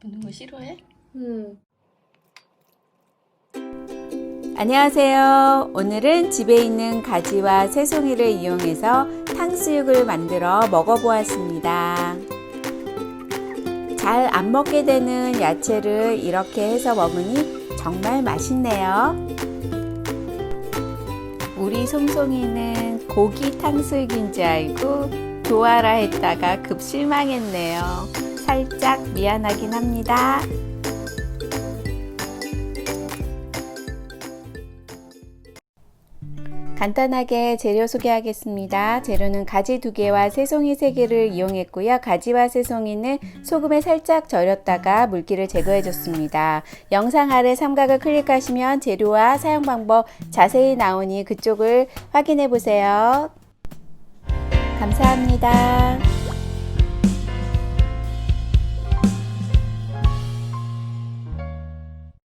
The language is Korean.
거 싫어해? 음. 안녕하세요. 오늘은 집에 있는 가지와 새송이를 이용해서 탕수육을 만들어 먹어보았습니다. 잘 안 먹게 되는 야채를 이렇게 해서 먹으니 정말 맛있네요. 우리 송송이는 고기 탕수육인 줄 알고 좋아라 했다가 급 실망했네요. 살짝 미안하긴 합니다. 간단하게 재료 소개하겠습니다. 재료는 가지 두 개와 새송이 세 개를 이용했고요. 가지와 새송이는 소금에 살짝 절였다가 물기를 제거해 줬습니다. 영상 아래 삼각을 클릭하시면 재료와 사용 방법 자세히 나오니 그쪽을 확인해 보세요. 감사합니다.